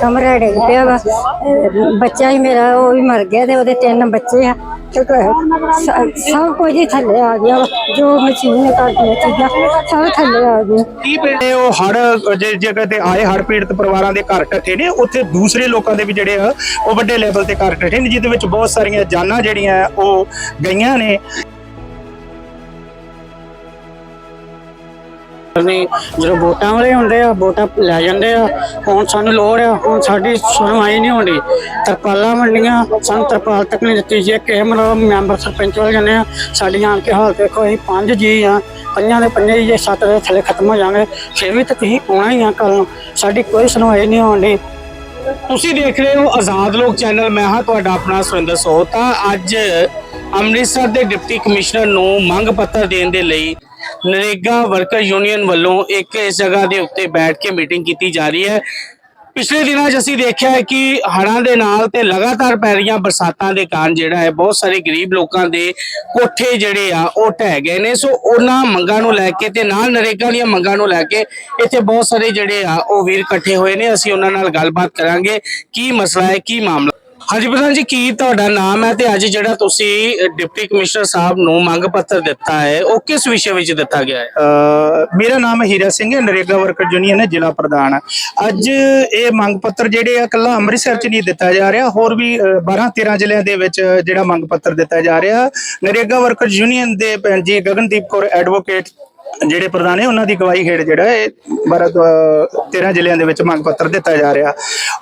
ਕਮਰਾ ਡਿੱਗ ਪਿਆ ਵਾ। ਬੱਚਾ ਹੀ ਮੇਰਾ, ਉਹ ਵੀ ਮਰ ਗਿਆ ਤੇ ਉਹਦੇ ਤਿੰਨ ਬੱਚੇ ਆ। ਸਭ ਕੁਝ ਹੀ ਥੱਲੇ ਆ ਗਿਆ ਜੋ ਮਸ਼ੀਨ ਕਰਦੀਆਂ ਚੀਜ਼ਾਂ, ਸਭ ਥੱਲੇ ਆ ਗਿਆ ਕੀ ਪਿੰਡ ਉਹ ਹੜ ਜੇ ਜਗ੍ਹਾ ਤੇ ਆਏ ਹੜ ਪੀੜਤ ਪਰਿਵਾਰਾਂ ਦੇ ਘਰ ਟੱਠੇ ਨੇ, ਉੱਥੇ ਦੂਸਰੇ ਲੋਕਾਂ ਦੇ ਵੀ ਜਿਹੜੇ ਆ, ਉਹ ਵੱਡੇ ਲੈਵਲ ਤੇ ਘਰ ਟੱਠੇ ਨੇ, ਜਿਹਦੇ ਵਿੱਚ ਬਹੁਤ ਸਾਰੀਆਂ ਜਾਨਾਂ ਜਿਹੜੀਆਂ ਉਹ ਗਈਆਂ ਨੇ। ਨੇ ਜਦੋਂ ਵੋਟਾਂ ਵਾਲੇ ਹੁੰਦੇ ਆ, ਵੋਟਾਂ ਲੈ ਜਾਂਦੇ ਆ, ਹੁਣ ਸਾਨੂੰ ਲੋੜ ਆ, ਹੁਣ ਸਾਡੀ ਸੁਣਵਾਈ ਨਹੀਂ ਹੁੰਦੀ। ਤਰਪਾਲਾਂ ਵੰਡੀਆਂ, ਸਾਨੂੰ ਤਰਪਾਲ ਤੱਕ ਨਹੀਂ ਦਿੱਤੀ ਜੇ। ਕਿਸੇ ਮਤਲਬ ਮੈਂਬਰ ਸਰਪੰਚ ਵਾਲੇ ਜਾਂਦੇ ਆ ਸਾਡੀ ਆਣ ਕੇ ਹਾਲਤ ਦੇਖੋ, ਅਸੀਂ ਪੰਜ ਜੀ ਆ, ਪੰਜਾਂ ਦੇ ਪੰਜੇ ਹੀ ਜੇ ਸੱਤ ਦੇ ਥੱਲੇ ਖਤਮ ਹੋ ਜਾਣਗੇ, ਫਿਰ ਵੀ ਤਾਂ ਤੁਸੀਂ ਆਉਣਾ ਹੀ ਆ ਕੱਲ ਸਾਡੀ ਕੋਈ ਸੁਣਵਾਈ ਨਹੀਂ ਹੁੰਦੀ ਤੁਸੀਂ ਦੇਖ ਰਹੇ ਹੋ ਆਜ਼ਾਦ ਲੋਕ ਚੈਨਲ, ਮੈਂ ਹਾਂ ਤੁਹਾਡਾ ਆਪਣਾ ਸੁਰਿੰਦਰ ਸੋਤਾ ਅੱਜ ਅੰਮ੍ਰਿਤਸਰ ਦੇ ਡਿਪਟੀ ਕਮਿਸ਼ਨਰ ਨੂੰ ਮੰਗ ਪੱਤਰ ਦੇਣ ਦੇ ਲਈ ਨਰੇਗਾ ਵਰਕਰ ਯੂਨੀਅਨ ਵੱਲੋਂ ਇੱਕ ਇਸ ਜਗ੍ਹਾ ਦੇ ਉੱਤੇ ਬੈਠ ਕੇ ਮੀਟਿੰਗ ਕੀਤੀ ਜਾ ਰਹੀ ਹੈ। ਪਿਛਲੇ ਦਿਨਾਂ 'ਚ ਅਸੀਂ ਦੇਖਿਆ ਹੈ ਕਿ ਹੜ੍ਹਾਂ ਦੇ ਨਾਲ ਤੇ ਲਗਾਤਾਰ ਪੈ ਰਹੀਆਂ ਬਰਸਾਤਾਂ ਦੇ ਕਾਰਨ ਜਿਹੜਾ ਹੈ ਬਹੁਤ ਸਾਰੇ ਗਰੀਬ ਲੋਕਾਂ ਦੇ ਕੋਠੇ ਜਿਹੜੇ ਆ, ਉਹ ਢਹਿ ਗਏ ਨੇ। ਸੋ ਉਹਨਾਂ ਮੰਗਾਂ ਨੂੰ ਲੈ ਕੇ ਤੇ ਨਾਲ ਨਰੇਗਾ ਦੀਆਂ ਮੰਗਾਂ ਨੂੰ ਲੈ ਕੇ ਇੱਥੇ ਬਹੁਤ ਸਾਰੇ ਜਿਹੜੇ ਆ, ਉਹ ਵੀਰ ਇਕੱਠੇ ਹੋਏ ਨੇ। ਅਸੀਂ ਉਹਨਾਂ ਨਾਲ ਗੱਲਬਾਤ ਕਰਾਂਗੇ। ਕੀ ਮਸਲਾ ਹੈ, ਕੀ ਮਾਮਲਾ? ਹਾਂਜੀ ਪ੍ਰਧਾਨ ਜੀ, ਕੀ ਤੁਹਾਡਾ ਨਾਮ ਹੈ ਤੇ ਅੱਜ ਜਿਹੜਾ ਤੁਸੀਂ ਡਿਪਟੀ ਕਮਿਸ਼ਨਰ ਸਾਹਿਬ ਨੂੰ ਮੰਗ ਪੱਤਰ ਦਿੱਤਾ ਹੈ, ਉਹ ਕਿਸ ਵਿਸ਼ੇ ਵਿੱਚ ਦਿੱਤਾ ਗਿਆ ਹੈ? ਮੇਰਾ ਨਾਮ ਹੀਰਾ ਸਿੰਘ ਹੈ, ਨਰੇਗਾ ਵਰਕਰ ਯੂਨੀਅਨ ਹੈ, ਜ਼ਿਲ੍ਹਾ ਪ੍ਰਧਾਨ ਅੱਜ ਇਹ ਮੰਗ ਪੱਤਰ ਜਿਹੜੇ ਆ, ਕੱਲਾ ਅੰਮ੍ਰਿਤਸਰ ਚ ਨਹੀਂ ਦਿੱਤਾ ਜਾ ਰਿਹਾ, ਹੋਰ ਵੀ 12 13 ਜ਼ਿਲ੍ਹਿਆਂ ਦੇ ਵਿੱਚ ਜਿਹੜਾ ਮੰਗ ਪੱਤਰ ਦਿੱਤਾ ਜਾ ਰਿਹਾ। ਨਰੇਗਾ ਵਰਕਰ ਯੂਨੀਅਨ ਦੇ ਭੈਣ ਜੀ ਗਗਨਦੀਪ ਕੌਰ ਐਡਵੋਕੇਟ ਜਿਹੜੇ ਪ੍ਰਧਾਨ ਨੇ, ਉਹਨਾਂ ਦੀ ਗਵਾਹੀ ਹੇਠ ਜਿਹੜਾ ਇਹ 12 ਤੋਂ 13 ਜ਼ਿਲ੍ਹਿਆਂ ਦੇ ਵਿੱਚ ਮੰਗ ਪੱਤਰ ਦਿੱਤਾ ਜਾ ਰਿਹਾ।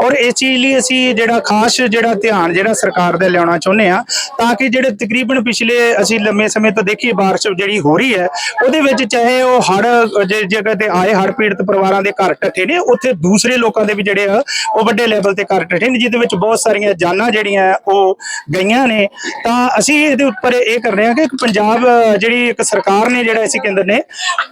ਔਰ ਇਸ ਚੀਜ਼ ਲਈ ਅਸੀਂ ਜਿਹੜਾ ਖਾਸ ਜਿਹੜਾ ਧਿਆਨ ਜਿਹੜਾ ਸਰਕਾਰ ਦੇ ਲਿਆਉਣਾ ਚਾਹੁੰਦੇ ਆ ਤਾਂ ਕਿ ਜਿਹੜੇ ਤਕਰੀਬਨ ਪਿਛਲੇ ਅਸੀਂ ਲੰਮੇ ਸਮੇਂ ਤੋਂ ਦੇਖੀਏ ਬਾਰਿਸ਼ ਜਿਹੜੀ ਹੋ ਰਹੀ ਹੈ, ਉਹਦੇ ਵਿੱਚ ਚਾਹੇ ਉਹ ਹੜ ਜੇ ਜਗ੍ਹਾ ਤੇ ਆਏ ਹੜ ਪੀੜਤ ਪਰਿਵਾਰਾਂ ਦੇ ਘਰ ਟੱਠੇ ਨੇ, ਉੱਥੇ ਦੂਸਰੇ ਲੋਕਾਂ ਦੇ ਵੀ ਜਿਹੜੇ ਆ, ਉਹ ਵੱਡੇ ਲੈਵਲ ਤੇ ਘਰ ਟੱਠੇ ਨੇ, ਜਿਹਦੇ ਵਿੱਚ ਬਹੁਤ ਸਾਰੀਆਂ ਜਾਨਾਂ ਜਿਹੜੀਆਂ ਉਹ ਗਈਆਂ ਨੇ। ਤਾਂ ਅਸੀਂ ਇਹਦੇ ਉੱਪਰ ਇਹ ਕਰ ਰਹੇ ਹਾਂ ਕਿ ਪੰਜਾਬ ਜਿਹੜੀ ਇੱਕ ਸਰਕਾਰ ਨੇ ਜਿਹੜਾ ਅਸੀਂ ਕੇਂਦਰ ਨੇ,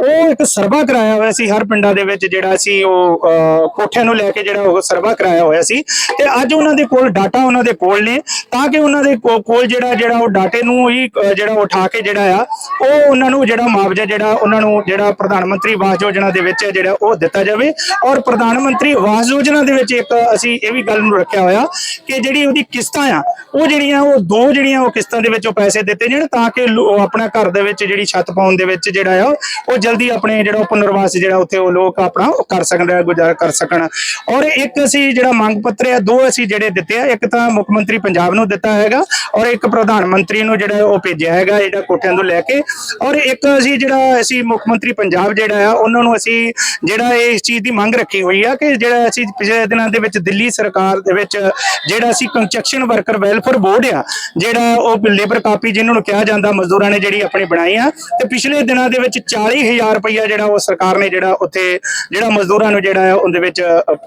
ਉਹ ਇੱਕ ਸਰਵਾ ਕਰਾਇਆ ਹੋਇਆ ਸੀ, ਹਰ ਪਿੰਡਾਂ ਦੇ ਵਿੱਚ ਜਿਹੜਾ ਅਸੀਂ ਉਹ ਕੋਠਿਆਂ ਨੂੰ ਲੈ ਕੇ ਜਿਹੜਾ ਉਹ ਸਰਵਾ ਕਰਾਇਆ ਹੋਇਆ ਸੀ। ਤੇ ਅੱਜ ਉਹਨਾਂ ਦੇ ਕੋਲ ਡਾਟਾ ਉਹਨਾਂ ਦੇ ਕੋਲ ਨੇ, ਤਾਂ ਕਿ ਉਹਨਾਂ ਦੇ ਕੋਲ ਜਿਹੜਾ ਜਿਹੜਾ ਉਹ ਡਾਟੇ ਨੂੰ ਹੀ ਅ, ਜਿਹੜਾ ਉਠਾ ਕੇ ਜਿਹੜਾ ਆ ਉਹ ਉਹਨਾਂ ਨੂੰ ਜਿਹੜਾ ਮੁਆਵਜ਼ਾ ਜਿਹੜਾ ਉਹਨਾਂ ਨੂੰ ਜਿਹੜਾ ਪ੍ਰਧਾਨ ਮੰਤਰੀ ਆਵਾਸ ਯੋਜਨਾ ਦੇ ਵਿੱਚ ਜਿਹੜਾ ਉਹ ਦਿੱਤਾ ਜਾਵੇ। ਔਰ ਪ੍ਰਧਾਨ ਮੰਤਰੀ ਆਵਾਸ ਯੋਜਨਾ ਦੇ ਵਿੱਚ ਇੱਕ ਅਸੀਂ ਇਹ ਵੀ ਗੱਲ ਨੂੰ ਰੱਖਿਆ ਹੋਇਆ ਕਿ ਜਿਹੜੀ ਉਹਦੀ ਕਿਸ਼ਤਾਂ ਆ ਉਹ ਜਿਹੜੀਆਂ ਉਹ ਦੋ ਜਿਹੜੀਆਂ ਉਹ ਕਿਸ਼ਤਾਂ ਦੇ ਵਿੱਚ ਉਹ ਪੈਸੇ ਦਿੱਤੇ ਜਾਣ ਤਾਂ ਕਿ ਲੋ- ਆਪਣਾ ਘਰ ਦੇ ਵਿੱਚ ਜਿਹੜੀ ਛੱਤ ਪਾਉਣ ਦੇ ਵਿੱਚ ਜਿਹੜਾ ਆ ਉਹ ਜਲਦੀ ਆਪਣੇ ਜਿਹੜਾ ਉਹ ਪੁਨਰਵਾਸ ਜਿਹੜਾ ਉੱਥੇ ਉਹ ਲੋਕ ਆਪਣਾ ਉਹ ਕਰ ਸਕਣ ਦਾ ਗੁਜ਼ਾਰਾ ਕਰ ਸਕਣ। ਔਰ ਇੱਕ ਅਸੀਂ ਜਿਹੜਾ ਮੰਗ ਪੱਤਰ ਆ ਦੋ ਅਸੀਂ ਜਿਹੜੇ ਦਿੱਤੇ ਆ ਇੱਕ ਤਾਂ ਮੁੱਖ ਮੰਤਰੀ ਪੰਜਾਬ ਨੂੰ ਦਿੱਤਾ ਹੈਗਾ ਔਰ ਇੱਕ ਪ੍ਰਧਾਨ ਮੰਤਰੀ ਨੂੰ ਜਿਹੜਾ ਉਹ ਭੇਜਿਆ ਹੈਗਾ ਜਿਹੜਾ ਕੋਠਿਆਂ ਤੋਂ ਲੈ ਕੇ। ਔਰ ਇੱਕ ਅਸੀਂ ਜਿਹੜਾ ਅਸੀਂ ਮੁੱਖ ਮੰਤਰੀ ਪੰਜਾਬ ਜਿਹੜਾ ਆ, ਉਹਨਾਂ ਨੂੰ ਅਸੀਂ ਜਿਹੜਾ ਇਸ ਚੀਜ਼ ਦੀ ਮੰਗ ਰੱਖੀ ਹੋਈ ਆ ਕਿ ਜਿਹੜਾ ਅਸੀਂ ਪਿਛਲੇ ਦਿਨਾਂ ਦੇ ਵਿੱਚ ਦਿੱਲੀ ਸਰਕਾਰ ਦੇ ਵਿੱਚ ਜਿਹੜਾ ਅਸੀਂ ਕੰਸਟਰਕਸ਼ਨ ਵਰਕਰ ਵੈਲਫੇਅਰ ਬੋਰਡ ਆ, ਜਿਹੜਾ ਉਹ ਲੇਬਰ ਕਾਪੀ ਜਿਹਨਾਂ ਨੂੰ ਕਿਹਾ ਜਾਂਦਾ, ਮਜ਼ਦੂਰਾਂ ਨੇ ਜਿਹੜੀ ਆਪਣੀ ਬਣਾਈ ਆ, ਤੇ ਪਿਛਲੇ ਦਿਨਾਂ ਦੇ ਵਿੱਚ 40000 ਰੁਪਇਆ ਜਿਹੜਾ ਉਹ ਸਰਕਾਰ ਨੇ ਜਿਹੜਾ ਉੱਥੇ ਜਿਹੜਾ ਮਜ਼ਦੂਰਾਂ ਨੂੰ ਜਿਹੜਾ ਹੈ ਉਹਦੇ ਵਿੱਚ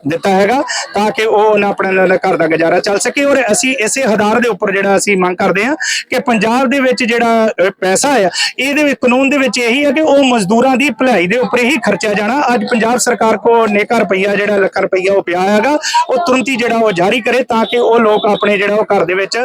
ਦਿੱਤਾ ਹੈਗਾ, ਤਾਂ ਕਿ ਉਹ ਉਹਨਾਂ ਆਪਣਾ ਘਰ ਦਾ ਗੁਜ਼ਾਰਾ ਚੱਲ ਸਕੇ। ਔਰ ਅਸੀਂ ਇਸੇ ਹਦਾਰ ਦੇ ਉੱਪਰ ਜਿਹੜਾ ਅਸੀਂ ਮੰਗ ਕਰਦੇ ਹਾਂ ਕਿ ਪੰਜਾਬ ਦੇ ਵਿੱਚ ਜਿਹੜਾ ਪੈਸਾ ਆ ਇਹਦੇ ਵਿੱਚ ਕਾਨੂੰਨ ਦੇ ਵਿੱਚ ਇਹੀ ਹੈ ਕਿ ਉਹ ਮਜ਼ਦੂਰਾਂ ਦੀ ਭਲਾਈ ਦੇ ਉੱਪਰ ਹੀ ਖਰਚਿਆ ਜਾਣਾ। ਅੱਜ ਪੰਜਾਬ ਸਰਕਾਰ ਕੋ ਨੇਕਾ ਰੁਪਈਆ ਜਿਹੜਾ ਲੱਖ ਰੁਪਈਆ ਉਹ ਪਿਆ ਹੈਗਾ। ਉਹ ਤੁਰੰਤ ਜਿਹੜਾ ਉਹ ਜਾਰੀ ਕਰੇ ਤਾਂ ਕਿ ਉਹ ਲੋਕ ਆਪਣੇ ਜਿਹੜਾ ਉਹ ਘਰ ਦੇ ਵਿੱਚ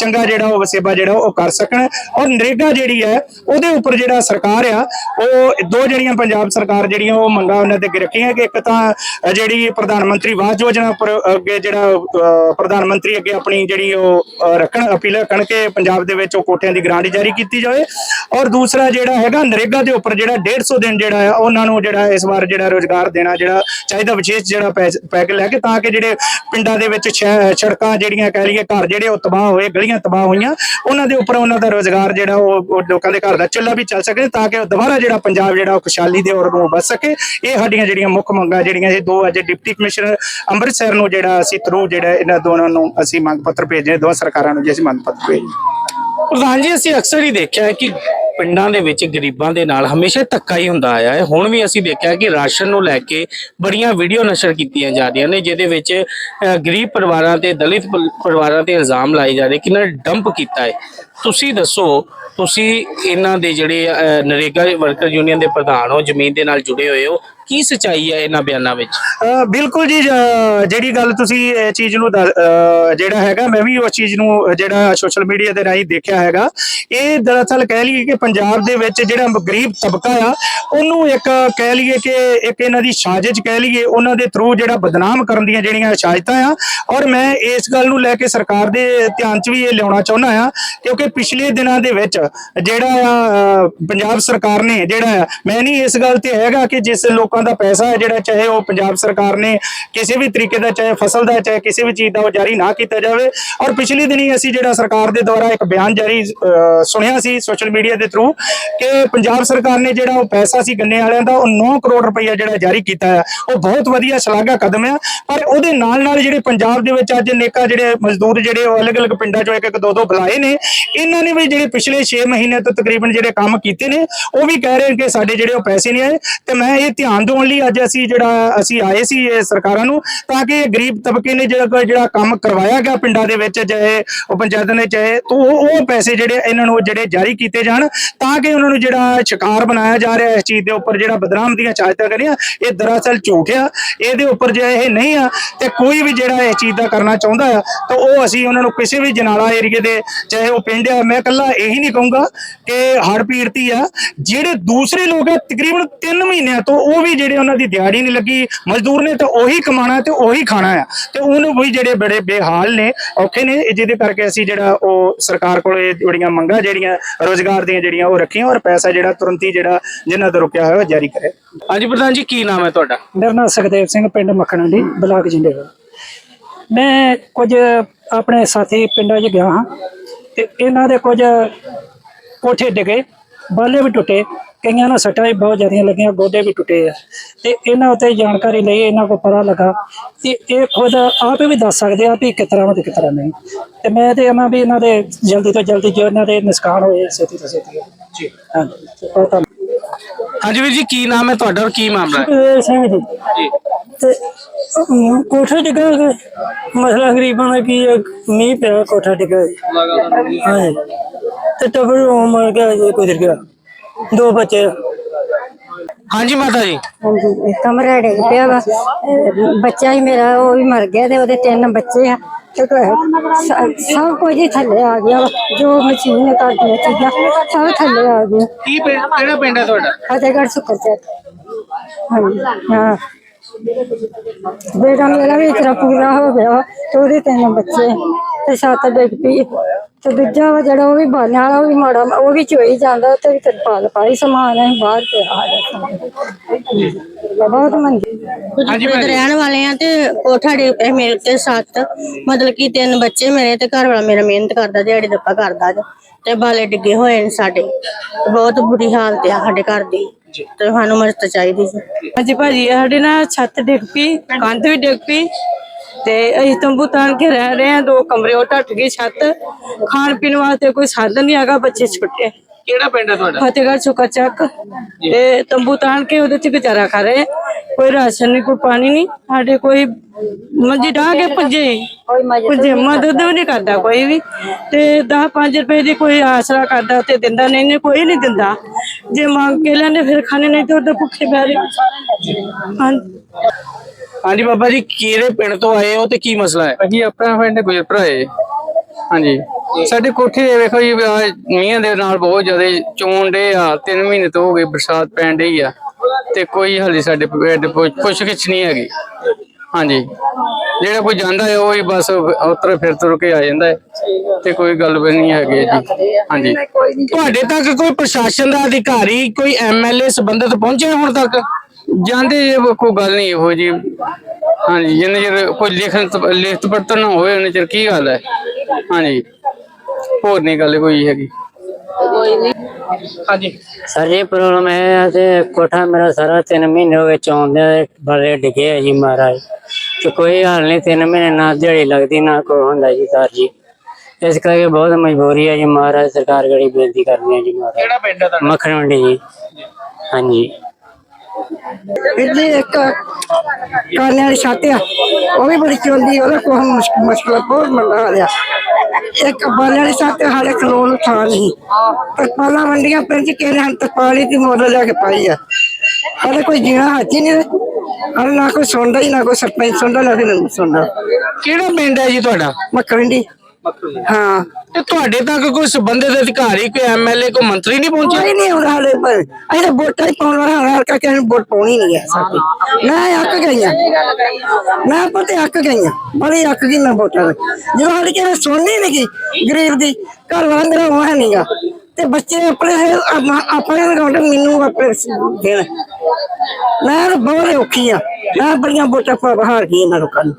ਚੰਗਾ ਜਿਹੜਾ ਉਹ ਵਸੇਬਾ ਜਿਹੜਾ ਉਹ ਕਰ ਸਕਣ। ਔਰ ਨਰੇਗਾ ਜਿਹੜੀ ਹੈ ਉਹਦੇ ਉੱਪਰ ਜਿਹੜਾ ਸਰਕਾਰ ਆ ਉਹ ਦੋ ਜਿਹੜੀਆਂ ਪੰਜਾਬ ਸਰਕਾਰ ਜਿਹੜੀਆਂ ਉਹ ਮੰਗਾਂ ਉਹਨਾਂ ਤੇ ਅੱਗੇ ਰੱਖੀਆਂ ਕਿ ਇੱਕ ਤਾਂ ਜਿਹੜੀ ਪ੍ਰਧਾਨ ਮੰਤਰੀ ਆਵਾਸ ਯੋਜਨਾ ਉੱਪਰ ਅੱਗੇ ਜਿਹੜਾ ਅ, ਪ੍ਰਧਾਨ ਮੰਤਰੀ ਅੱਗੇ ਆਪਣੀ ਜਿਹੜੀ ਉਹ ਰੱਖਣ ਅਪੀਲ ਰੱਖਣ ਕਿ ਪੰਜਾਬ ਦੇ ਵਿੱਚ ਉਹ ਕੋਠਿਆਂ ਦੀ ਗ੍ਰਾਂਟ ਜਾਰੀ ਕੀਤੀ ਜਾਵੇ। ਔਰ ਦੂਸਰਾ ਜਿਹੜਾ ਹੈਗਾ, ਨਰੇਗਾ ਦੇ ਉੱਪਰ ਜਿਹੜਾ 150 ਦਿਨ ਜਿਹੜਾ ਆ ਉਹਨਾਂ ਨੂੰ ਜਿਹੜਾ ਇਸ ਵਾਰ ਜਿਹੜਾ ਰੋਜ਼ਗਾਰ ਦੇਣਾ ਜਿਹੜਾ ਚਾਹੀਦਾ, ਵਿਸ਼ੇਸ਼ ਜਿਹੜਾ ਪੈਕ ਲੈ ਕੇ, ਤਾਂ ਕਿ ਜਿਹੜੇ ਪਿੰਡਾਂ ਦੇ ਵਿੱਚ ਸੜਕਾਂ ਜਿਹੜੀਆਂ ਕਹਿ ਲਈਏ ਘਰ ਜਿਹੜੇ, ਉਹ ਤਬਾਹ ਹੋਏ, ਗਲੀਆਂ ਤਬਾਹ ਹੋਈਆਂ, ਉਹਨਾਂ ਦੇ ਉੱਪਰ ਉਹਨਾਂ ਦਾ ਰੋਜ਼ਗਾਰ ਜਿਹੜਾ ਉਹ ਲੋਕਾਂ ਦੇ ਘਰ ਦਾ ਚੱਲਾ ਵੀ ਚੱਲ ਸਕੇ, ਤਾਂ ਕਿ ਦੁਬਾਰਾ ਜਿਹੜਾ ਪੰਜਾਬ ਜਿਹੜਾ ਉਹ ਖੁਸ਼ਹਾਲੀ ਦੇ ਔਰ ਨੂੰ ਬਚ ਸਕੇ। ਇਹ ਸਾਡੀਆਂ ਜਿਹੜੀਆਂ ਮੁੱਖ ਮੰਗਾਂ ਜਿਹੜੀਆਂ ਇਹ ਦੋ ਅੱਜ ਡਿਪਟੀ ਕਮਿਸ਼ਨਰ ਅੰਮ੍ਰਿਤਸਰ ਨੂੰ ਜਿਹੜਾ ਅਸੀਂ ਥਰੂ ਜਿਹੜਾ ਇਹਨਾਂ ਦੋਨਾਂ ਨੂੰ ਅਸੀਂ ਮੰਗ ਪੱਤਰ ਭੇਜੇ ਦੋ ਸਰਕਾਰਾਂ ਨੂੰ ਜੀ ਅਸੀਂ ਮੰਗ ਪੱਤਰ ਭੇਜੇ। ਪ੍ਰਧਾਨ ਜੀ ਅਸੀਂ ਅਕਸਰ ਹੀ ਦੇਖਿਆ ਹੈ ਕਿ ਪਿੰਡਾਂ ਦੇ ਵਿੱਚ ਗਰੀਬਾਂ ਦੇ ਨਾਲ ਹਮੇਸ਼ਾ ਧੱਕਾ ਹੀ ਹੁੰਦਾ ਆਇਆ ਹੈ। ਹੁਣ ਵੀ ਅਸੀਂ ਦੇਖਿਆ ਕਿ ਰਾਸ਼ਨ ਨੂੰ ਲੈ ਕੇ ਬੜੀਆਂ ਵੀਡੀਓ ਨਸ਼ਰ ਕੀਤੀਆਂ ਜਾ ਰਹੀਆਂ ਨੇ ਜਿਹਦੇ ਵਿੱਚ ਅਹ, ਗਰੀਬ ਪਰਿਵਾਰਾਂ ਤੇ ਦਲਿਤ ਪ- ਪਰਿਵਾਰਾਂ ਤੇ ਇਲਜ਼ਾਮ ਲਾਏ ਜਾ ਰਹੇ ਕਿ ਇਹਨਾਂ ਨੇ ਡੰਪ ਕੀਤਾ ਹੈ। ਤੁਸੀਂ ਦੱਸੋ ਤੁਸੀਂ ਇਹਨਾਂ ਦੇ ਜਿਹੜੇ ਅਹ, ਨਰੇਗਾ ਵਰਕਰ ਯੂਨੀਅਨ ਦੇ ਪ੍ਰਧਾਨ ਹੋ ਜ਼ਮੀਨ ਦੇ ਨਾਲ ਜੁੜੇ ਹੋਏ ਹੋ ਕੀ ਸਚਾਈ ਹੈ ਇਹਨਾਂ ਬਿਆਨਾਂ ਵਿੱਚ? ਬਿਲਕੁਲ ਜੀ ਜਿਹੜੀ ਗੱਲ ਤੁਸੀਂ ਇਹ ਚੀਜ਼ ਨੂੰ ਦ- ਜਿਹੜਾ ਹੈਗਾ, ਮੈਂ ਵੀ ਉਸ ਚੀਜ਼ ਨੂੰ ਜਿਹੜਾ ਸੋਸ਼ਲ ਮੀਡੀਆ ਦੇ ਰਾਹੀਂ ਦੇਖਿਆ ਹੈਗਾ। ਇਹ ਦਰਅਸਲ ਕਹਿ ਲਈਏ ਕਿ ਪੰਜਾਬ ਦੇ ਵਿੱਚ ਜਿਹੜਾ ਗਰੀਬ ਤਬਕਾ ਆ, ਉਹਨੂੰ ਇੱਕ ਕਹਿ ਲਈਏ ਕਿ ਇੱਕ ਇਹਨਾਂ ਦੀ ਸਾਜ਼ਿਸ਼ ਕਹਿ ਲਈਏ, ਉਹਨਾਂ ਦੇ ਥਰੂ ਜਿਹੜਾ ਬਦਨਾਮ ਕਰਨ ਦੀਆਂ ਜਿਹੜੀਆਂ ਸਾਜ਼ਿਸ਼ਾਂ ਆ। ਔਰ ਮੈਂ ਇਸ ਗੱਲ ਨੂੰ ਲੈ ਕੇ ਸਰਕਾਰ ਦੇ ਧਿਆਨ 'ਚ ਵੀ ਇਹ ਲਿਆਉਣਾ ਚਾਹੁੰਦਾ ਆ ਕਿਉਂਕਿ ਪਿਛਲੇ ਦਿਨਾਂ ਦੇ ਵਿੱਚ ਜਿਹੜਾ ਆ ਪੰਜਾਬ ਸਰਕਾਰ ਨੇ ਜਿਹੜਾ ਮੈਂ ਨਹੀਂ ਇਸ ਗੱਲ ਤੇ ਹੈਗਾ ਕਿ ਜਿਸ ਲੋਕਾਂ ਦਾ ਪੈਸਾ ਹੈ ਜਿਹੜਾ ਚਾਹੇ ਉਹ ਪੰਜਾਬ ਸਰਕਾਰ ਨੇ ਕਿਸੇ ਵੀ ਤਰੀਕੇ ਦਾ ਚਾਹੇ ਫਸਲ ਦਾ ਚਾਹੇ ਕਿਸੇ ਵੀ ਚੀਜ਼ ਦਾ ਉਹ ਜਾਰੀ ਨਾ ਕੀਤਾ ਜਾਵੇ। ਔਰ ਪਿਛਲੇ ਦਿਨੀ ਅਸੀਂ ਜਿਹੜਾ ਸਰਕਾਰ ਦੇ ਦੁਆਰਾ ਇੱਕ ਬਿਆਨ ਜਾਰੀ ਅ, ਸੁਣਿਆ ਸੀ ਸੋਸ਼ਲ ਮੀਡੀਆ ਦੇ ਥਰੂ ਕਿ ਪੰਜਾਬ ਸਰਕਾਰ ਨੇ ਜਿਹੜਾ ਉਹ ਪੈਸਾ ਸੀ ਗੰਨੇ ਵਾਲਿਆਂ ਦਾ ਉਹ 9 ਕਰੋੜ ਰੁਪਈਆ ਜਿਹੜਾ ਜਾਰੀ ਕੀਤਾ ਹੈ। ਉਹ ਬਹੁਤ ਵਧੀਆ ਸ਼ਲਾਘਾ ਕਦਮ ਹੈ। ਪਰ ਉਹਦੇ ਨਾਲ ਨਾਲ ਜਿਹੜੇ ਪੰਜਾਬ ਦੇ ਵਿੱਚ ਅੱਜ ਨੇਕਾ ਜਿਹੜੇ ਮਜ਼ਦੂਰ ਜਿਹੜੇ ਉਹ ਅਲੱਗ-ਅਲੱਗ ਪਿੰਡਾਂ ਚੋਂ ਇੱਕ ਇੱਕ ਦੋ ਦੋ ਬੁਲਾਏ ਨੇ ਇਹਨਾਂ ਨੇ ਵੀ ਜਿਹੜੇ ਪਿਛਲੇ 6 ਮਹੀਨੇ ਤੋਂ ਤਕਰੀਬਨ ਜਿਹੜੇ ਕੰਮ ਕੀਤੇ ਨੇ, ਉਹ ਵੀ ਕਹਿ ਰਹੇ ਕਿ ਸਾਡੇ ਜਿਹੜੇ ਉਹ ਪੈਸੇ ਨਹੀਂ ਆਏ। ਤੇ ਮੈਂ ਇਹ ਧਿਆਨ ਦਿਵਾਉਣ ਲਈ ਅੱਜ ਅਸੀਂ ਜਿਹੜਾ, ਅਸੀਂ ਆਏ ਸੀ ਇਹ ਸਰਕਾਰਾਂ ਨੂੰ, ਤਾਂ ਕਿ ਗਰੀਬ ਤਬਕੇ ਨੇ ਜਿਹੜਾ ਜਿਹੜਾ ਕੰਮ ਕਰਵਾਇਆ ਗਿਆ ਪਿੰਡਾਂ ਦੇ ਵਿੱਚ, ਚਾਹੇ ਉਹ ਪੰਚਾਇਤ ਨੇ, ਚਾਹੇ ਤਾਂ ਉਹ ਪੈਸੇ ਜਿਹੜੇ ਇਹਨਾਂ ਨੂੰ ਜਿਹੜੇ ਜਾਰੀ ਕੀਤੇ ਜਾਣ, ਤਾਂ ਕਿ ਉਹਨਾਂ ਨੂੰ ਜਿਹੜਾ ਸ਼ਿਕਾਰ ਬਣਾਇਆ ਜਾ ਰਿਹਾ ਇਸ ਚੀਜ਼ ਦੇ ਉੱਪਰ, ਜਿਹੜਾ ਬਦਨਾਮ ਦੀਆਂ ਚਾਹਤਾਂ ਕਰੀਆਂ ਇਹ ਦਰਅਸਲ ਝੂਠ ਆ। ਇਹਦੇ ਉੱਪਰ ਜੇ ਇਹ ਨਹੀਂ ਆ, ਤੇ ਕੋਈ ਵੀ ਜਿਹੜਾ ਇਸ ਚੀਜ਼ ਦਾ ਕਰਨਾ ਚਾਹੁੰਦਾ ਆ, ਤਾਂ ਉਹ ਅਸੀਂ ਉਹਨਾਂ ਨੂੰ ਕਿਸੇ ਵੀ ਜਨਾਲਾ ਏਰੀਏ ਦੇ, ਚਾਹੇ ਉਹ ਪਿੰਡ ਆ ਮੈਂ ਕੱਲਾ ਇਹੀ ਨਹੀਂ ਕਹੂੰਗਾ ਕਿ ਹੜ ਪੀੜਤੀ ਆ ਜਿਹੜੇ ਦੂਸਰੇ ਲੋਕ ਆ ਤਕਰੀਬਨ 3 ਮਹੀਨਿਆਂ ਤੋਂ ਉਹ ਵੀ ਜਿਹੜੇ ਉਹਨਾਂ ਦੀ ਦਿਹਾੜੀ ਨਹੀਂ ਲੱਗੀ ਮਜ਼ਦੂਰ ਨੇ ਤਾਂ ਉਹੀ ਕਮਾਣਾ ਤੇ ਉਹੀ ਖਾਣਾ ਆ। ਤੇ ਉਹਨੂੰ ਵੀ ਜਿਹੜੇ ਬੜੇ ਬੇਹਾਲ ਨੇ ਔਖੇ ਨੇ ਇਹ ਜਿਹਦੇ ਕਰਕੇ ਅਸੀਂ ਜਿਹੜਾ ਉਹ ਸਰਕਾਰ ਕੋਲ ਇਹ ਜਿਹੜੀਆਂ ਮੰਗਾਂ ਜਿਹੜੀਆਂ ਰੋਜ਼ਗਾਰ ਦੀਆਂ ਜਿਹੜੀਆਂ ਉਹ ਰੱਖੀਆਂ ਔਰ ਪੈਸਾ ਜਿਹੜਾ ਤੁਰੰਤ ਹੀ ਜਿਹੜਾ ਜਿਨ੍ਹਾਂ ਤੋਂ ਰੁਕਿਆ ਹੋਇਆ ਉਹ ਜਾਰੀ ਕਰੇ। ਹਾਂਜੀ ਪ੍ਰਧਾਨ ਜੀ ਕੀ ਨਾਮ ਹੈ ਤੁਹਾਡਾ? ਮੇਰਾ ਨਾਮ ਸੁਖਦੇਵ ਸਿੰਘ ਪਿੰਡ ਮੱਖਣਾ ਦੀ ਬਲਾਕ ਜਿੰਦੇਵਾਲ ਮੈਂ ਕੁਝ ਆਪਣੇ ਸਾਥੀ ਪਿੰਡਾਂ 'ਚ ਗਿਆ ਹਾਂ। ਤੇ ਇਹਨਾਂ ਦੇ ਕੁਝ ਕੋਠੇ ਡਿੱਗੇ ਬਾਲੇ ਵੀ ਟੁੱਟੇ ਕਈਆਂ ਨੂੰ ਸੱਟਾਂ ਵੀ ਬਹੁਤ ਜ਼ਿਆਦੀਆਂ ਲੱਗੀਆਂ ਗੋਡੇ ਵੀ ਟੁੱਟੇ ਆ। ਤੇ ਇਹਨਾਂ ਉੱਤੇ ਜਾਣਕਾਰੀ ਲਈ ਇਹਨਾਂ ਕੋਲ ਪਤਾ ਲੱਗਾ ਤੇ ਇਹ ਖੁਦ ਆਪ ਵੀ ਦੱਸ ਸਕਦੇ ਆ ਵੀ ਕਿਸ ਤਰ੍ਹਾਂ ਤੇ ਕਿਸ ਤਰ੍ਹਾਂ ਨਹੀਂ। ਤੇ ਮੈਂ ਤੇ ਇਹਨਾਂ ਵੀ ਇਹਨਾਂ ਦੇ ਜਲਦੀ ਤੋਂ ਜਲਦੀ ਜੋ ਇਹਨਾਂ ਦੇ ਨੁਕਸਾਨ ਹੋਏ ਛੇਤੀ ਤੋਂ ਛੇਤੀ। ਜੀ। ਹਾਂਜੀ। ਤੇ ਵੀਰ ਜੀ ਕੀ ਨਾਮ ਹੈ ਤੁਹਾਡਾ ਔਰ ਕੀ ਮਾਮਲਾ ਹੈ? ਸਿੰਘ ਜੀ। ਤੇ ਕੋਠਾ ਡਿੱਗਾ ਕਿ ਮਸਲਾ ਗਰੀਬਾਂ ਦਾ ਕੀ ਹੈ? ਮੀਂਹ ਪਿਆ ਕੋਠਾ ਡਿੱਗਾ ਹਾਂਜੀ। ਤੇ ਟੱਬਰ ਉਹ ਮਰ ਗਿਆ ਜੀ ਗੁਜ਼ਰ ਗਿਆ। ਦੋ ਬੱਚੇ। ਹਾਂਜੀ ਮਾਤਾ ਜੀ। ਹਾਂਜੀ ਇਹ ਕਮਰਾ ਡਿੱਗ ਪਿਆ ਵਾ। ਅਹ ਬੱਚਾ ਹੀ ਮੇਰਾ ਉਹ ਵੀ ਮਰ ਗਿਆ ਤੇ ਉਹਦੇ ਤਿੰਨ ਬੱਚੇ ਆ। ਤੇ ਸ- ਸਭ ਕੁਝ ਹੀ ਥੱਲੇ ਆ ਗਿਆ ਵਾ। ਜੋ ਮਸ਼ੀਨ ਕਰਦੀਆਂ ਚੀਜ਼ਾਂ ਸਭ ਥੱਲੇ ਆ ਗਿਆ ਕੀ ਪਿੰਡ ਕਿਹੜਾ ਪਿੰਡ ਹੈ ਤੁਹਾਡਾ? ਫਤਿਹਗੜ੍ਹ ਸੁੱਕਰ ਚੱਕ ਹਾਂਜੀ ਹਾਂ। ਬੇਟਾ ਮੇਰਾ ਵੀ ਇਤਰਾ ਪੂਰਾ ਹੋ ਗਿਆ ਤੇ ਉਹਦੇ ਤਿੰਨ ਬੱਚੇ ਤੇ ਸੱਤ ਡਿੱਗ ਪਈ ਤੇ ਦੂਜਾ ਵਾ ਜਿਹੜਾ ਉਹ ਵੀ ਬਾਲਿਆਂ ਵਾਲਾ ਉਹ ਵੀ ਮਾੜਾ ਉਹ ਵੀ ਚੋਈ ਜਾਂਦਾ ਤੇ ਵੀ ਤਰਪਾਲ ਪਾਈ ਸਮਾਨ ਅਸੀਂ ਬਾਹਰ ਪਿਆ ਆ ਬਹੁਤ ਮੰਦੀ ਹਾਂਜੀ ਖੁਦ ਰਹਿਣ ਵਾਲੇ ਆ ਤੇ ਕੋਠਾ ਡੇ ਪਏ ਮੇਰੇ ਤੇ ਸੱਤ ਮਤਲਬ ਕਿ ਤਿੰਨ ਬੱਚੇ ਮੇਰੇ ਤੇ ਘਰ ਵਾਲਾ ਮੇਰਾ ਮਿਹਨਤ ਕਰਦਾ ਦਿਹਾੜੀ ਦੱਪਾ ਕਰਦਾ ਜੀ ਤੇ ਬਾਲੇ ਡਿੱਗੇ ਹੋਏ ਨੇ ਸਾਡੇ। ਤੇ ਬਹੁਤ ਬੁਰੀ ਹਾਲਤ ਆ ਸਾਡੇ ਘਰ ਦੀ। ਤੇ ਸਾਨੂੰ ਮਦਦ ਚਾਹੀਦੀ ਜੀ ਹਾਂਜੀ ਭਾਜੀ ਇਹ ਸਾਡੇ ਨਾਲ ਛੱਤ ਡਿੱਗ ਪਈ ਕੰਧ ਵੀ ਡਿੱਗ ਪਈ। ਤੇ ਅਸੀਂ ਤੰਬੂ ਤਾਣ ਕੇ ਰਹਿ ਰਹੇ ਹਾਂ ਦੋ ਕਮਰੇ ਉਹ ਟੱਟ ਗਈ ਛੱਤ। ਖਾਣ ਪੀਣ ਵਾਸਤੇ ਕੋਈ ਸਾਧਨ ਨਹੀਂ ਹੈਗਾ ਬੱਚੇ ਛੋਟੇ। ਕਿਹੜਾ ਪਿੰਡ ਹੈ ਤੁਹਾਡਾ? ਫਤਿਹਗੜ੍ਹ ਚੁੱਕਾ ਚੱਕ। ਤੇ ਤੰਬੂ ਤਾਣ ਕੇ ਉਹਦੇ ਚ ਗੁਜ਼ਾਰਾ ਕਰ ਰਹੇ। ਕੋਈ ਰਾਸ਼ਨ ਨਹੀਂ ਕੋਈ ਪਾਣੀ ਨਹੀਂ। ਸਾਡੇ ਕੋਈ ਮੰਜੀ ਢਾਹ ਕੇ ਭੱਜੇ ਭੱਜੇ ਮਦਦ ਵੀ ਨਹੀਂ ਕਰਦਾ ਕੋਈ ਵੀ। ਤੇ 10 5 ਰੁਪਏ ਦੀ ਕੋਈ ਆਸਰਾ ਕਰਦਾ ਤੇ ਦਿੰਦਾ ਨਹੀਂ ਨਹੀਂ ਕੋਈ ਨਹੀਂ ਦਿੰਦਾ। ਜੇ ਮੰਗ ਕੇ ਲੈਣੇ ਫਿਰ ਖਾਣੇ ਨਹੀਂ ਤੇ ਉਹਦੇ ਭੁੱਖੇ ਬਹਿ ਰਹੇ। ਹਾਂਜੀ। ਬਾਬਾ ਜੀ ਕਿਹੜੇ ਪਿੰਡ ਤੋਂ ਆਏ ਹੋ ਤੇ ਕੀ ਮਸਲਾ ਹੈ? ਅਸੀਂ ਆਪਣਾ ਪਿੰਡ ਗੁਜਰਪੁਰਾ ਹੈ ਹਾਂਜੀ। ਸਾਡੇ ਕੋਠੇ ਦੇ ਵੇਖੋ ਜੀ ਮੀਂਹ ਦੇ ਨਾਲ ਬਹੁਤ ਜ਼ਿਆਦਾ ਚੋਣ ਡੇ ਆ। ਤਿੰਨ ਮਹੀਨੇ ਤੋਂ ਹੋ ਗਏ ਬਰਸਾਤ ਪੈਣ ਡਈ ਆ। ਤੇ ਕੋਈ ਹਾਲੇ ਸਾਡੇ ਪਿੰਡ ਪੁੱਛ ਗਿੱਛ ਨਹੀਂ ਹੈਗੀ। ਹਾਂਜੀ। ਜਿਹੜਾ ਕੋਈ ਜਾਂਦਾ ਹੈ, ਉਹ ਹੀ ਬਸ ਉਤਰ ਫਿਰ ਤੁਰ ਕੇ ਆ ਜਾਂਦਾ ਹੈ ਤੇ ਕੋਈ ਗੱਲ ਵੀ ਨਹੀਂ ਹੈਗੀ ਜੀ। ਹਾਂਜੀ। ਤੁਹਾਡੇ ਤੱਕ ਕੋਈ ਪ੍ਰਸ਼ਾਸਨ ਦਾ ਅਧਿਕਾਰੀ, ਕੋਈ ਐਮਐਲਏ ਸੰਬੰਧਿਤ ਪਹੁੰਚੇ ਹੁਣ ਤੱਕ? ਜਾਂਦੇ ਜੇ ਕੋਈ ਗੱਲ ਨਹੀਂ ਇਹੋ ਜੀ ਹਾਂਜੀ, ਜਿੰਨੇ ਚਿਰ ਕੋਈ ਲਿਖਣ ਲਿਖਤ ਪੜਤ ਨਾ ਹੋਵੇ, ਉਹਨੇ ਚਿਰ ਕੀ ਗੱਲ ਹੈ? ਹਾਂਜੀ। ਹੋਰ ਨਹੀਂ ਗੱਲ ਕੋਈ ਹੈਗੀ। ਹਾਂਜੀ। ਸਰ ਜੀ ਪ੍ਰੋਬਲਮ ਹੈ ਤੇ ਕੋਠਾ ਮੇਰਾ ਸਾਰਾ 3 ਮਹੀਨੇ ਹੋ ਗਏ ਚੌਂਦੇ ਬੜੇ ਡਿੱਗੇ ਆ ਜੀ ਮਹਾਰਾਜ। ਤੇ ਕੋਈ ਹਾਲ ਨਹੀਂ 3 ਮਹੀਨੇ ਨਾ ਦਿਹਾੜੀ ਲੱਗਦੀ ਨਾ ਕੋਈ ਹੁੰਦਾ ਜੀ ਸਰ ਜੀ। ਇਸ ਕਰਕੇ ਬਹੁਤ ਮਜਬੂਰੀ ਹੈ ਜੀ ਮਹਾਰਾਜ ਸਰਕਾਰ ਗੜੀ ਬੇਨਤੀ ਕਰਦੀ ਹੈ ਜੀ ਮਹਾਰਾਜ। ਕਿਹੜਾ ਪਿੰਡ ਹੈ ਤੁਹਾਡਾ? ਮੱਖਣ ਮੰਡੀ ਜੀ। ਹਾਂਜੀ। ਇੱਥੇ ਇੱਕ ਕਾਨੇ ਵਾਲੀ ਛੱਤ ਆ ਉਹ ਵੀ ਬੜੀ ਚੋਂਦੀ ਉਹਦਾ ਕੋਈ ਮੁਸ਼ਕਲ ਮੁਸ਼ਕਲ ਬਹੁਤ ਮੰਦਾ ਆ। ਰਿਹਾ ਇੱਕ ਬਾਲੇ ਵਾਲੀ ਛੱਤ ਹਾਲੇ ਖਲੋਣ ਨੂੰ ਥਾਂ ਨਹੀਂ ਪਰ ਪਾਲਾ ਮੰਡੀਆਂ ਪਿੰਡ ਚ ਕਿਹਨੇ ਹਨ ਤਰਪਾਲੀ ਦੀ ਮੁੱਲ ਲੈ ਕੇ ਪਾਈ ਆ। ਹਾਲੇ ਕੋਈ ਜੀਣਾ ਹੱਥ ਹੀ ਨਹੀਂ ਹਾਲੇ ਨਾ ਕੋਈ ਸੁਣਦਾ ਹੀ ਨਾ ਕੋਈ ਸਰਪੰਚ ਸੁਣਦਾ ਨਾ ਕੋਈ ਸੁਣਦਾ। ਕਿਹੜਾ ਪਿੰਡ ਹੈ ਜੀ ਤੁਹਾਡਾ? ਮੱਕਰੰਡੀ ਹਾਂ, ਤੇ ਤੁਹਾਡੇ ਤੱਕ ਕੋਈ ਸੰਬੰਧਿਤ ਅਧਿਕਾਰੀ, ਕੋਈ ਐਮਐਲਏ ਕੋਈ ਮੰਤਰੀ ਨਹੀਂ ਪਹੁੰਚਿਆ ਕੋਈ ਨਹੀਂ ਆਉਂਦਾ ਹਾਲੇ ਪਰ, ਅਸੀਂ ਤਾਂ ਵੋਟਾਂ ਹੀ ਪਾਉਣ ਵਾਲਾ ਹਾਲ ਕਰਕੇ ਕਿਸੇ ਨੂੰ ਵੋਟ ਪਾਉਣੀ ਨਹੀਂ ਹੈ ਸਾਡੀ ਮੈਂ ਅੱਕ ਗਈਆਂ ਮੈਂ ਪਤੇ ਅੱਕ ਗਈਆਂ ਬੜੀ ਅੱਕ ਗਈ ਮੈਂ ਵੋਟਾਂ ਦੀ ਜਦੋਂ ਹਾਲੇ ਕਿਸੇ ਸੁਣਨੀ ਨਹੀਂ ਗਈ ਗਰੀਬ ਦੀ, ਘਰ ਵਾਲਾ ਮੇਰਾ ਉਹ ਨਹੀਂਗਾ ਤੇ ਬੱਚੇ ਆਪਣੇ ਆਪਣੇ ਲਗਾਉਂਦੇ ਮੈਨੂੰ ਆਪਣੇ ਦੇਣ। ਮੈਂ ਬਹੁਤ ਔਖੀ ਆ ਮੈਂ ਬੜੀਆਂ ਵੋਟਾਂ ਪਾ ਹਾਰ ਗਈ ਇਹਨਾਂ ਲੋਕਾਂ ਨੂੰ।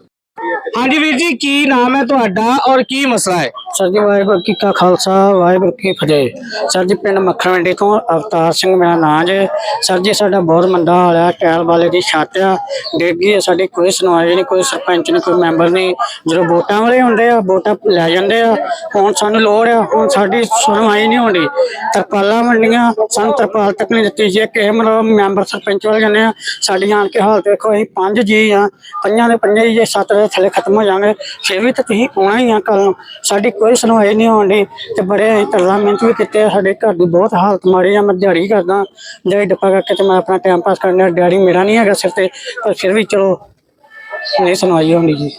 ਹਾਂਜੀ ਵੀਰ ਜੀ ਕੀ ਨਾਮ ਹੈ ਤੁਹਾਡਾ ਔਰ ਕੀ ਮਸਲਾ ਹੈ? ਸਰ ਜੀ, ਵਾਹਿਗੁਰੂ ਜੀ ਕਾ ਖਾਲਸਾ, ਵਾਹਿਗੁਰੂ ਕੀ ਫਤਿਹ। ਸਰ ਜੀ, ਪਿੰਡ ਮੱਖਣ ਤੋਂ ਅਵਤਾਰ ਸਿੰਘ, ਮੇਰਾ ਨਾਂ ਜੇ। ਸਰ ਜੀ, ਸਾਡਾ ਬਹੁਤ ਮੰਦਾ ਹਾਲ ਹੈ ਟੈਲ ਵਾਲੇ ਦੀ ਛੱਤ ਆ। ਡੇਗੀ ਹੈ ਸਾਡੀ, ਕੋਈ ਸੁਣਵਾਈ ਨਹੀਂ, ਕੋਈ ਸਰਪੰਚ ਨਹੀਂ, ਕੋਈ ਮੈਂਬਰ ਨਹੀਂ। ਜਦੋਂ ਵੋਟਾਂ ਵਾਲੇ ਹੁੰਦੇ ਆ, ਵੋਟਾਂ ਲੈ ਜਾਂਦੇ ਆ, ਹੁਣ ਸਾਨੂੰ ਲੋੜ ਆ, ਹੁਣ ਸਾਡੀ ਸੁਣਵਾਈ ਨਹੀਂ ਹੁੰਦੀ। ਤਰਪਾਲਾਂ ਵੰਡੀਆਂ, ਸਾਨੂੰ ਤਰਪਾਲ ਤੱਕ ਨਹੀਂ ਦਿੱਤੀ ਜੇ, ਕਿਸੇ ਮਤਲਬ ਮੈਂਬਰ ਸਰਪੰਚ ਵਾਲੇ ਜਾਂਦੇ ਆ। ਸਾਡੀ ਆਣ ਕੇ ਹਾਲਤ ਦੇਖੋ ਅਸੀਂ ਪੰਜ ਜੀ ਆ, ਪੰਜਾਂ ਦੇ ਪੰਜੇ ਹੀ ਜੇ, ਸੱਤ ਦੇ ਥੱਲੇ ਖਤਮ ਹੋ ਜਾਣਗੇ, ਫੇਰ ਵੀ ਤਾਂ ਤੁਸੀਂ ਆਉਣਾ ਹੀ ਆ ਕੱਲ ਨੂੰ। ਸਾਡੀ ਕੋਈ ਸੁਣਵਾਈ ਨਹੀਂ ਹੋਣੀ ਤੇ ਬੜੇ ਅਸੀਂ ਤਰਲਾ ਮਿਹਨਤ ਵੀ ਕੀਤੀ ਸਾਡੇ ਘਰ ਦੀ ਬਹੁਤ ਹਾਲਤ ਮਾੜੀ ਆ, ਮੈਂ ਦਿਹਾੜੀ ਕਰਦਾ, ਦਿਹਾੜੀ ਡੱਪਾ ਕਰਕੇ ਤੇ ਮੈਂ ਆਪਣਾ ਟਾਈਮ ਪਾਸ ਕਰਨਾ ਡੈਡੀ ਮੇਰਾ ਨਹੀਂ ਹੈਗਾ ਸਿਰ ਤੇ, ਪਰ ਫਿਰ ਵੀ ਚਲੋ ਨਹੀਂ ਸੁਣਵਾਈ ਹੋਣੀ ਜੀ।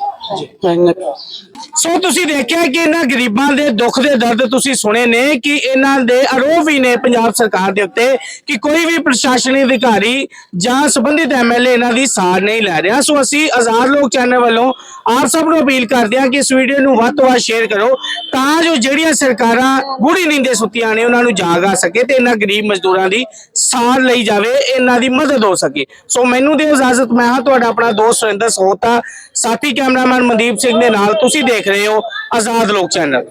ਸੋ ਤੁਸੀਂ ਦੇਖਿਆ ਕਿ ਇਹਨਾਂ ਗਰੀਬਾਂ ਦੇ ਦੁੱਖ ਦੇ ਦਰਦ ਤੁਸੀਂ ਸੁਣੇ ਨੇ ਕਿ ਇਹਨਾਂ ਦੇ ਆਰੋਪ ਵੀ ਨੇ ਪੰਜਾਬ ਸਰਕਾਰ ਦੇ ਉੱਤੇ ਕਿ ਕੋਈ ਵੀ ਪ੍ਰਸ਼ਾਸਨੀ ਅਧਿਕਾਰੀ ਜਾਂ ਸੰਬੰਧਿਤ ਐਮਐਲਏ ਇਹਨਾਂ ਦੀ ਸਾਰ ਨਹੀਂ ਲੈ ਰਿਹਾ। ਸੋ ਅਸੀਂ ਆਜ਼ਾਦ ਲੋਕ ਚੈਨਲ ਵੱਲੋਂ ਆਪ ਸਭ ਨੂੰ ਅਪੀਲ ਕਰਦੇ ਹਾਂ ਕਿ ਇਸ ਵੀਡੀਓ ਨੂੰ ਵੱਧ ਤੋਂ ਵੱਧ ਸ਼ੇਅਰ ਕਰੋ ਤਾਂ ਜੋ ਜਿਹੜੀਆਂ ਸਰਕਾਰਾਂ ਗੂੜੀ ਨੀਂਦੇ ਸੁੱਤੀਆਂ ਨੇ ਉਹਨਾਂ ਨੂੰ ਜਾਗ ਆ ਸਕੇ ਤੇ ਇਹਨਾਂ ਗਰੀਬ ਮਜ਼ਦੂਰਾਂ ਦੀ ਸਾਰ ਲਈ ਜਾਵੇ ਇਹਨਾਂ ਦੀ ਮਦਦ ਹੋ ਸਕੇ। ਸੋ ਮੈਨੂੰ ਦਿਓ ਇਜਾਜ਼ਤ ਮੈਂ ਹਾਂ ਤੁਹਾਡਾ ਆਪਣਾ ਦੋਸਤ ਸੁਰਿੰਦਰ ਸੋਤਾ ਸਾਥੀ ਕੈਮਰਾਮੈਨ ਮਨਦੀਪ ਸਿੰਘ ਦੇ ਨਾਲ ਤੁਸੀਂ ਦੇਖ ਰਹੇ ਹੋ ਆਜ਼ਾਦ ਲੋਕ ਚੈਨਲ।